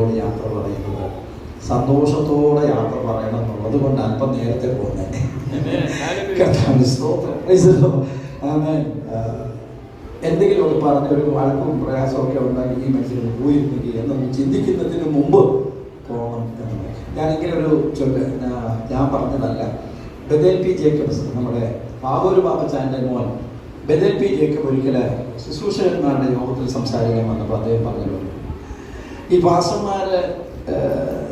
നിങ്ങളോട് യാത്ര പറയുന്നത്. സന്തോഷത്തോടെ യാത്ര പറയണം എന്നുള്ളത് കൊണ്ട് അല്പം നേരത്തെ പോകുന്നേ എന്തെങ്കിലും ഒക്കെ പറഞ്ഞൊരു വഴക്കും പ്രയാസമൊക്കെ ഉണ്ടാക്കി ഈ മനുഷ്യന് പോയിരുന്നെങ്കിൽ എന്നൊന്ന് ചിന്തിക്കുന്നതിന് മുമ്പ് പോകണം എന്ന്. ഞാനിങ്ങനെ ഒരു ചൊല്ല് ഞാൻ പറഞ്ഞതല്ല. ബദൽ പി ജേക്കബ്സ് നമ്മുടെ പാവൂര് ബാബച്ചാന്റെ മോൻ. ബദൽ പി ജേക്കബ് ഒരിക്കലെ ശുശ്രൂഷകന്മാരുടെ യോഗത്തിൽ സംസാരിക്കാൻ വന്നപ്പോൾ അദ്ദേഹം പറഞ്ഞു ഈ പാസ്റ്റർമാര്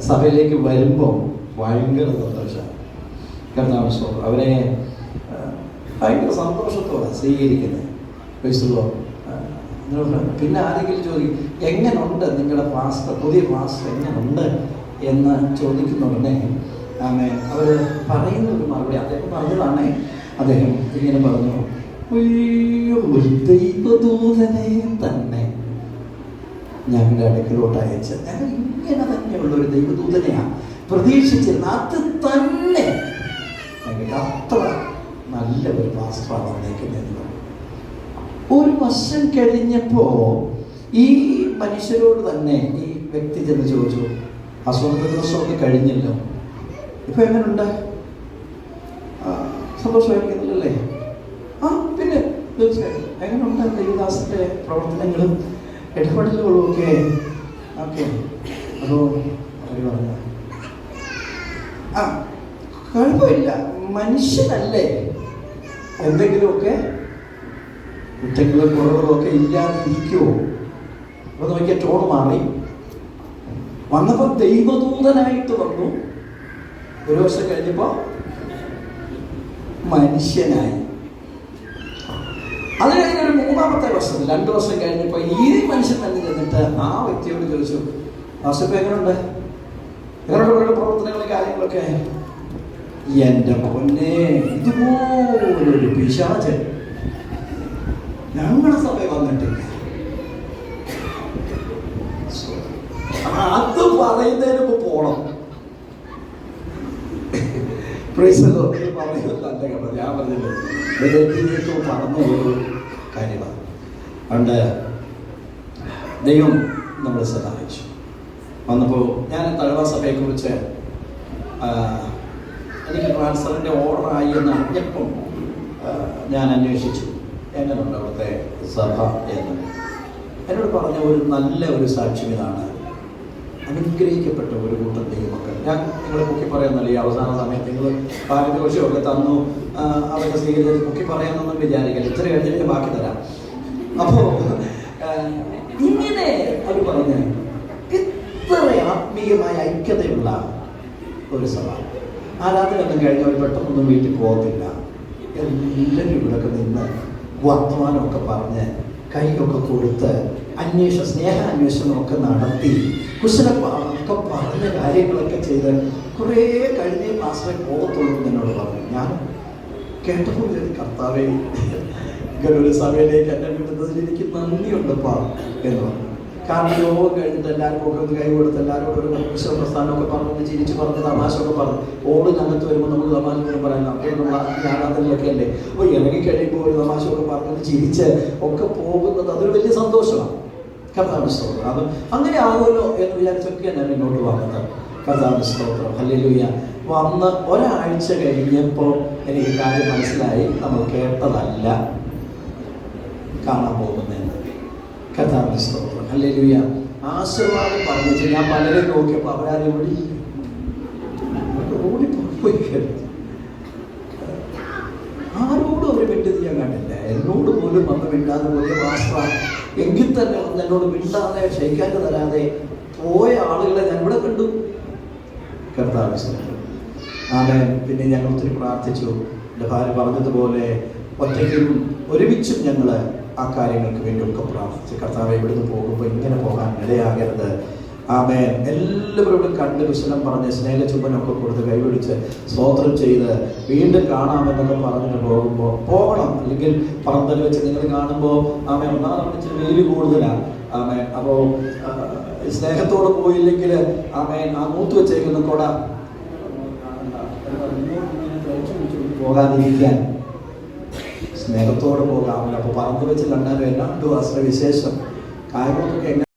സഭയിലേക്ക് വരുമ്പോൾ ഭയങ്കര സന്തോഷമാണ് കർത്താവ് അവരെ ഭയങ്കര സന്തോഷത്തോടെ സ്വീകരിക്കുന്നത്. വയസ്സുള്ളോ പിന്നെ ആരെങ്കിലും ചോദിക്കും എങ്ങനുണ്ട് നിങ്ങളുടെ പാസ്റ്റർ? പുതിയ പാസ്റ്റർ എങ്ങനുണ്ട്? എന്ന് ചോദിക്കുന്ന ഉടനെ ആമേ അവർ പറയുന്ന ഒരു മറുപടി അദ്ദേഹം പറഞ്ഞതാണേ. അദ്ദേഹം ഇങ്ങനെ പറഞ്ഞു ദൈവദൂതനെ തന്നെ ഞങ്ങളുടെ അടുക്കലോട്ട് അയച്ച. ഞങ്ങൾ ഇങ്ങനെ തന്നെയുള്ള ഒരു ദൈവദൂതനെയാണ് പ്രതീക്ഷിച്ചിരുന്ന അത് തന്നെ. അത്ര നല്ല ഒരു പാസ്റ്ററാണ് വന്നേക്കുന്നതെന്ന് ഒരു വർഷം കഴിഞ്ഞപ്പോ ഈ മനുഷ്യരോട് തന്നെ ഈ വ്യക്തി ചെന്ന് ചോദിച്ചു അസുഖ ദിവസമൊക്കെ കഴിഞ്ഞല്ലോ. ഇപ്പൊ എങ്ങനെയുണ്ട് സന്തോഷമായിരിക്കുന്നില്ലല്ലേ. ആ പിന്നെ തീർച്ചയായിട്ടും എങ്ങനെയുണ്ട് ദേവദാസന്റെ പ്രവർത്തനങ്ങളും? ഇടപെടലുകളും ഒക്കെ ഓക്കെ. അതോ അവർ ആ കുഴപ്പമില്ല. മനുഷ്യനല്ലേ? എന്തെങ്കിലുമൊക്കെ കുറ്റങ്ങളും കുറവുകളും ഒക്കെ ഇല്ലാതെ ഇരിക്കുമോ അപ്പൊ നോക്കിയ ടോൺ മാറി. വന്നപ്പോ ദൈവദൂതനായിട്ട് വന്നു. ഒരു വർഷം കഴിഞ്ഞപ്പോ മനുഷ്യനായി. അത് കഴിഞ്ഞ ഒരു മൂന്നാമത്തെ വർഷം രണ്ടു വർഷം കഴിഞ്ഞപ്പോ ഈ മനുഷ്യൻ തന്നെ ചെന്നിട്ട് ആ വ്യക്തിയോട് ചോദിച്ചു വാസുപ്പ് എങ്ങനെയുണ്ട് എങ്ങനെയുണ്ട് ഇവരുടെ പ്രവർത്തനങ്ങളും കാര്യങ്ങളൊക്കെ? എന്റെ പൊന്നെ ഇതുപോലൊരു പിശാച്. ഞങ്ങളുടെ സഭ വന്നിട്ടില്ല. അത് പറയുന്നതിന് മുമ്പ് പോണം. പ്രൈസ് പറയുന്നത് നല്ല കേട്ടോ. ഞാൻ പറഞ്ഞില്ലേ. ബദൽപ്പിലേക്ക് പറഞ്ഞ ഒരു കാര്യമാണ്. പണ്ട് ദൈവം നമ്മളെ സഹായിച്ചു. വന്നപ്പോൾ ഞാൻ തഴവ സഭയെക്കുറിച്ച് കുറിച്ച് എനിക്ക് ട്രാൻസ്ഫറിന്റെ ഓർഡർ ആയി എന്ന് അറിഞ്ഞപ്പം ഞാൻ അന്വേഷിച്ചു. എങ്ങനെയുണ്ട് അവിടുത്തെ സഭ എന്ന്. എന്നോട് പറഞ്ഞ ഒരു നല്ല ഒരു സാക്ഷ്യം ഇതാണ്. അനുഗ്രഹിക്കപ്പെട്ട ഒരു കൂട്ടം ദൈവമക്കൾ. ഞാൻ നിങ്ങളെ മുക്കി പറയാന്നല്ല ഈ അവസാന സമയത്ത് നിങ്ങൾ പാരദോഷമൊക്കെ തന്നു അവരുടെ അതൊക്കെ മുക്കി പറയാമെന്നൊന്നും വിചാരിക്കില്ല ഇത്ര കഴിഞ്ഞിട്ട് ബാക്കി തരാം. അപ്പോ ഇങ്ങനെ അവർ പറഞ്ഞ ഇത്ര ആത്മീയമായ ഐക്യതയുള്ള ഒരു സഭ. ആരാധനയൊന്നും കഴിഞ്ഞവർ പെട്ടെന്നൊന്നും വീട്ടിൽ പോകത്തില്ല. എല്ലാവരും ഇവിടെയൊക്കെ നിന്ന് വർത്തമാനമൊക്കെ പറഞ്ഞ് കൈയൊക്കെ കൊടുത്ത് അന്വേഷ സ്നേഹാന്വേഷണമൊക്കെ നടത്തി. കുശലപ്പാടൊക്കെ പറഞ്ഞ കാര്യങ്ങളൊക്കെ ചെയ്ത് കുറേ കഴിഞ്ഞേ മാസമേ പോകത്തുള്ളൂ എന്ന് എന്നോട് പറഞ്ഞു. ഞാൻ കേട്ടപ്പോൾ കർത്താവേ ഒരു സഭയിലേക്ക് എന്നെ വിടുന്നതിൽ എനിക്ക് നന്ദിയുണ്ടപ്പാ എന്ന് പറഞ്ഞു. കാരണം യോഗം കഴിഞ്ഞിട്ട് എല്ലാവരും ഒക്കെ കൈ കൊടുത്ത് എല്ലാവരും ഒരു കുശല പ്രസ്ഥാനമൊക്കെ പറഞ്ഞ് ചിരിച്ച് പറഞ്ഞ് തമാശ പറഞ്ഞു ഓട് ഓടിനകത്ത് വരുമ്പോൾ നമുക്ക് തമാശ ഒന്നും പറയാം നമ്മൾ ആരാധനയിലൊക്കെ അല്ലേ? അപ്പോൾ ഇറങ്ങി കഴിയുമ്പോൾ ഒരു തമാശ ഒക്കെ പറഞ്ഞ് ചിരിച്ച് ഒക്കെ പോകുന്നത് അതൊരു വലിയ സന്തോഷമാണ്. കർത്താവിന്റെ സ്തോത്രം. അത് അങ്ങനെ ആകുമല്ലോ എന്ന് വിചാരിച്ചൊക്കെയാണ് ഞാൻ ഇങ്ങോട്ട് വന്നത്. കർത്താവിന്റെ സ്തോത്രം. ഹല്ലേലൂയ. വന്ന് ഒരാഴ്ച കഴിഞ്ഞപ്പോൾ എനിക്ക് കാര്യം മനസ്സിലായി. നമ്മൾ കേട്ടതല്ല. കാണാൻ പോകുന്നതെന്ന്. കർത്താവിന്റെ സ്തോത്രം ആശീർവാദം പറഞ്ഞിട്ട് ഞാൻ പലരെ നോക്കിയപ്പോൾ അവരാരും ഓടി ഓടിപ്പോയി ആരോടും അവർ മിണ്ടത് ഞാൻ കണ്ടില്ല. എന്നോട് പോലും വന്ന് മിണ്ടാതെ വലിയ മാസ്റ്റർ എങ്കിൽ തന്നെ വന്ന് എന്നോട് മിണ്ടാതെ ക്ഷയിക്കാൻ തരാതെ പോയ ആളുകളെ ഞാൻ ഇവിടെ കണ്ടു. കർത്താവ്. ആമേൻ. പിന്നെ ഞങ്ങൾ ഒത്തിരി പ്രാർത്ഥിച്ചു. എന്റെ ഭാര്യ പറഞ്ഞതുപോലെ ഒറ്റയ്ക്കും ഒരുമിച്ചും ഞങ്ങൾ ആ കാര്യങ്ങൾക്ക് വേണ്ടിയൊക്കെ പ്രാർത്ഥിച്ച് കർത്താവ് ഇവിടുന്ന് പോകുമ്പോൾ ഇങ്ങനെ പോകാൻ ഇടയാകരുത് ആമേൻ ഇവിടെ കണ്ട് വിശലം പറഞ്ഞ് സ്നേഹചുംബനമൊക്കെ കൊടുത്ത് കൈപിടിച്ച് സ്തോത്രം ചെയ്ത് വീണ്ടും കാണാമെന്നൊക്കെ പറഞ്ഞിട്ട് പോകുമ്പോൾ പോകണം അല്ലെങ്കിൽ പറന്തൽ വെച്ച് നിങ്ങൾ കാണുമ്പോൾ ആമേ ഒന്നാമത് ഇച്ചിരി വെയിൽ കൂടുതലാണ് ആമേ അപ്പോൾ സ്നേഹത്തോടെ പോയില്ലെങ്കിൽ ആമേ ആ മൂത്ത് വെച്ചേക്കുന്ന കൊട പോകാതിരിക്കാൻ സ്നേഹത്തോടെ പോകാമല്ലോ അപ്പോൾ പറഞ്ഞു വെച്ച് കണ്ടാലും എന്നാണ്ട് വസ്ത്ര വിശേഷം. കാര്യങ്ങളൊക്കെ